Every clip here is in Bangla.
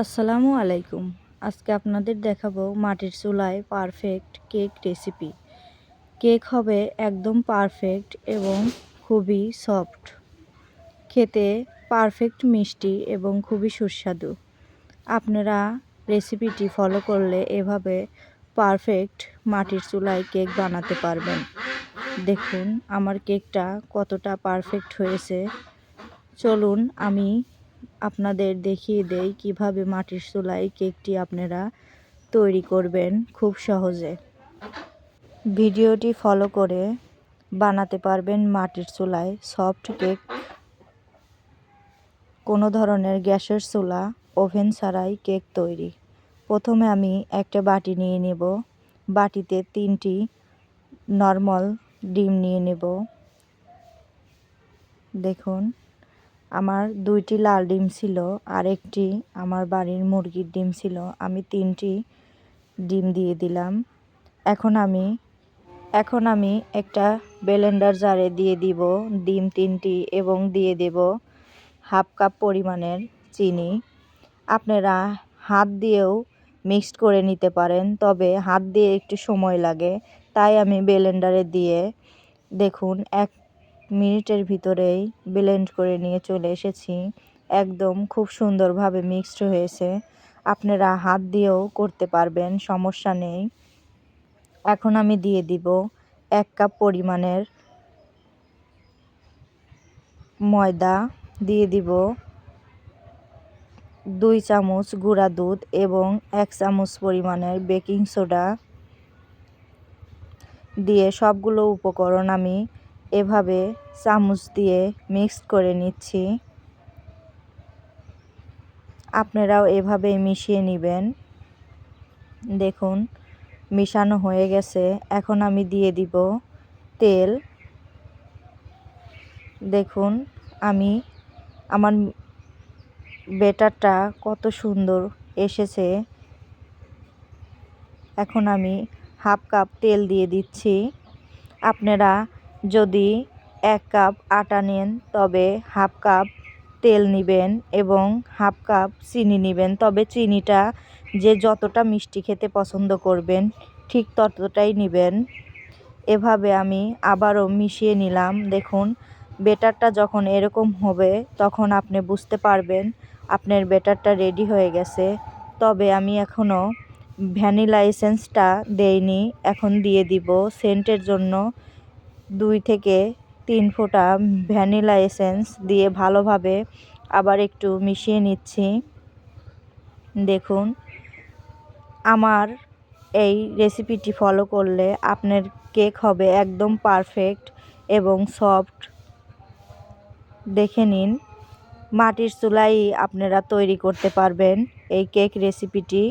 আসসালামু আলাইকুম। আজকে আপনাদের দেখাবো মাটির চুলায় পারফেক্ট কেক রেসিপি কেক হবে একদম পারফেক্ট এবং খুবই সফট খেতে পারফেক্ট মিষ্টি এবং খুবই সুস্বাদু। আপনারা রেসিপিটি ফলো করলে এভাবে পারফেক্ট মাটির চুলায় কেক বানাতে পারবেন। দেখুন আমার কেকটা কতটা পারফেক্ট হয়েছে। চলুন আমি আপনাদের দেখিয়ে দেই কীভাবে মাটির চুলায় কেকটি আপনারা তৈরি করবেন খুব সহজে। ভিডিওটি ফলো করে বানাতে পারবেন মাটির চুলায় সফট কেক। কোনো ধরনের গ্যাসের চুলা, ওভেন ছাড়াই কেক তৈরি। প্রথমে আমি একটা বাটি নিয়ে নেব। বাটিতে তিনটি নর্মাল ডিম নিয়ে নেব। দেখুন। আমার দুইটি লাল ডিম ছিল আর একটি আমার বাড়ির মুরগির ডিম ছিল। আমি তিনটি ডিম দিয়ে দিলাম। এখন আমি এখন আমি একটা ব্লেন্ডার জারে দিয়ে দিব, ডিম তিনটি এবং দিয়ে দেব হাফ কাপ পরিমাণের চিনি। আপনারা হাত দিয়েও মিক্সড করে নিতে পারেন, তবে হাত দিয়ে একটু সময় লাগে। তাই আমি ব্লেন্ডারে দিয়ে দেখুন, এক মিনিটের ভিতরেই ব্লেন্ড করে নিয়ে চলে এসেছি। একদম খুব সুন্দরভাবে মিক্সড হয়েছে। আপনারা হাত দিয়েও করতে পারবেন, সমস্যা নেই। এখন আমি দিয়ে দিব এক কাপ পরিমাণের ময়দা। দিয়ে দিব দুই চামচ গুঁড়া দুধ এবং এক চামচ পরিমাণের বেকিং সোডা। দিয়ে সবগুলো উপকরণ আমি এভাবে চামচ দিয়ে মিক্স করে নিচ্ছি। আপনারাও এভাবে মিশিয়ে নেবেন। দেখুন, মিশানো হয়ে গেছে। এখন আমি দিয়ে দিব তেল। দেখুন, আমি আমার বেটারটা কত সুন্দর এসেছে। এখন আমি হাফ কাপ তেল দিয়ে দিচ্ছি। আপনারা যদি এক কাপ আটা নেন, তবে হাফ কাপ তেল নেবেন এবং হাফ কাপ চিনি নেবেন। তবে চিনিটা যে যতটা মিষ্টি খেতে পছন্দ করবেন, ঠিক ততটাই নেবেন। এভাবে আমি আবারও মিশিয়ে নিলাম। দেখুন, বেটারটা যখন এরকম হবে, তখন আপনি বুঝতে পারবেন আপনার বেটারটা রেডি হয়ে গেছে। তবে আমি এখনও ভ্যানিলা এসেন্সটা দেইনি, এখন দিয়ে দিব। সেন্টের জন্য দুই থেকে তিন ফোঁটা ভ্যানিলা এসেন্স দিয়ে ভালোভাবে আবার একটু মিশিয়ে নিচ্ছি। দেখুন, আমার এই রেসিপিটি ফলো করলে আপনার কেক হবে একদম পারফেক্ট এবং সফট। দেখে নিন, মাটির চুলাই আপনারা তৈরি করতে পারবেন এই কেক রেসিপিটি।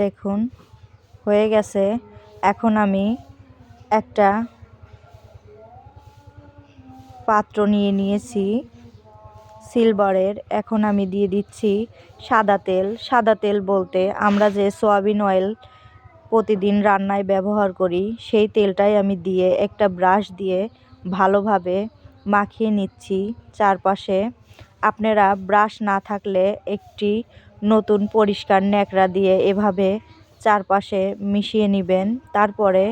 দেখুন, হয়ে গেছে। এখন আমি একটা পাত্র নিয়ে নিয়েছি সিলভারের। এখন আমি দিয়ে দিচ্ছি সাদা তেল। সাদা তেল বলতে আমরা যে সোয়াবিন অয়েল প্রতিদিন রান্নায় ব্যবহার করি, সেই তেলটাই আমি দিয়ে একটা ব্রাশ দিয়ে ভালোভাবে মাখিয়ে নিচ্ছি চারপাশে। আপনারা ব্রাশ না থাকলে একটি নতুন পরিষ্কার ন্যাকড়া দিয়ে এভাবে চারপাশে মিশিয়ে নেবেন। তারপরে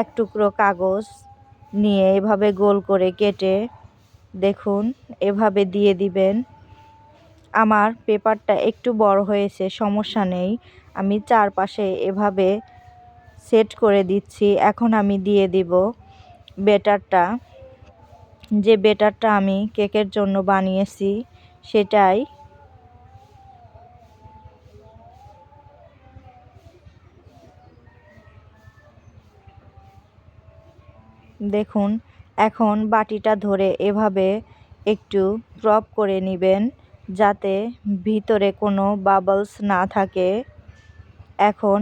এক টুকরো কাগজ নিয়ে এভাবে গোল করে কেটে দেখুন, এভাবে দিয়ে দিবেন। আমার পেপারটা একটু বড় হয়েছে, সমস্যা নেই। আমি চারপাশে এভাবে সেট করে দিচ্ছি। এখন আমি দিয়ে দিব বেটারটা। যে বেটারটা আমি কেকের জন্য বানিয়েছি, সেটাই দেখুন, এখন বাটিটা ধরে এভাবে একটু ক্রপ করে নেবেন যাতে ভিতরে কোনো বাবলস না থাকে। এখন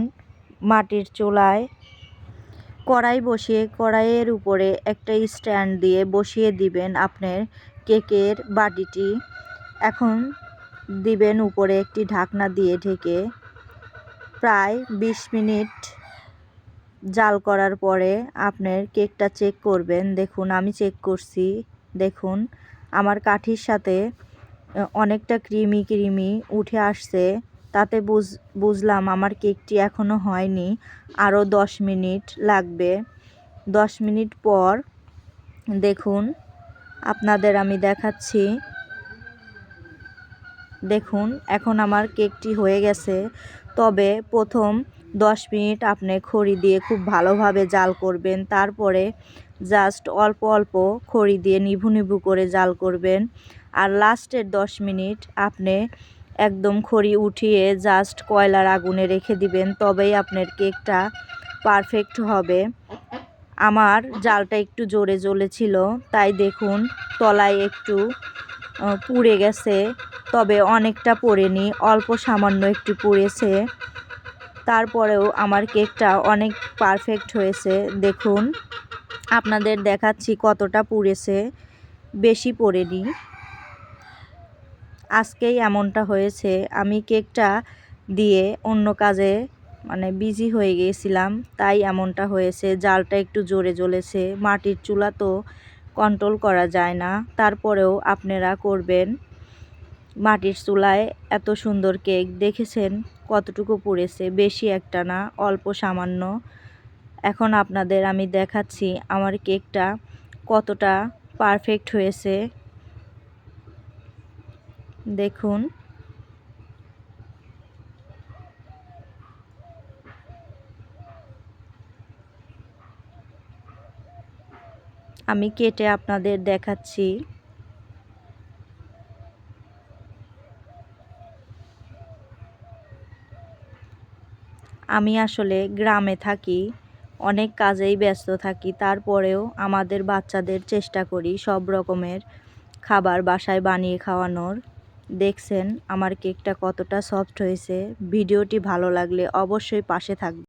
মাটির চুলায় কড়াই বসিয়ে কড়াইয়ের উপরে একটা স্ট্যান্ড দিয়ে বসিয়ে দিবেন আপনার কেকের বাটিটি। এখন দিবেন উপরে একটি ঢাকনা দিয়ে ঢেকে প্রায় বিশ মিনিট জাল করার পরে আপনার কেকটা চেক করবেন। দেখুন, আমি চেক করছি। দেখুন, আমার কাঠির সাথে অনেকটা ক্রিমি ক্রিমি উঠে আসছে। তাতে বুঝ, বুঝলাম আমার কেকটি এখনও হয়নি। আরও দশ মিনিট লাগবে। দশ মিনিট পর, দেখুন, আপনাদের আমি দেখাচ্ছি। দেখুন, এখন আমার কেকটি হয়ে গেছে। তবে প্রথম দশ মিনিট আপনি খড়ি দিয়ে খুব ভালোভাবে জাল করবেন। তারপরে জাস্ট অল্প অল্প খড়ি দিয়ে নিভু নিভু করে জাল করবেন। আর লাস্টের দশ মিনিট আপনি একদম খড়ি উঠিয়ে জাস্ট কয়লার আগুনে রেখে দিবেন, তবেই আপনার কেকটা পারফেক্ট হবে। আমার জালটা একটু জোরে জ্বলেছিল, তাই দেখুন তলায় একটু পুড়ে গেছে, তবে অনেকটা পড়েনি, অল্প সামান্য একটু পুড়েছে। তারপরেও আমার কেকটা অনেক পারফেক্ট হয়েছে। দেখুন, আপনাদের দেখাচ্ছি কতটা পুড়েছে, বেশি পড়েনি। আজকেই এমনটা হয়েছে, আমি কেকটা দিয়ে অন্য কাজে মানে বিজি হয়ে গিয়েছিলাম তাই এমনটা হয়েছে। জালটা একটু জোরে জ্বলেছে, মাটির চুলা তো কন্ট্রোল করা যায় না। তারপরেও আপনারা করবেন মাটির চুলায় এত সুন্দর কেক, দেখেছেন? কতটুকু পড়েছে? বেশি একটা না, অল্প সামান্য। এখন আপনাদের আমি দেখাচ্ছি আমার কেকটা কতটা পারফেক্ট হয়েছে। দেখুন। আমি কেটে আপনাদের দেখাচ্ছি। আমি আসলে গ্রামে থাকি, অনেক কাজেই ব্যস্ত থাকি, তারপরেও আমাদের বাচ্চাদের চেষ্টা করি সব রকমের খাবার বাসায় বানিয়ে খাওয়ানোর। দেখছেন আমার কেকটা কতটা সফট হয়েছে, ভিডিওটি ভালো লাগলে অবশ্যই পাশে থাকবে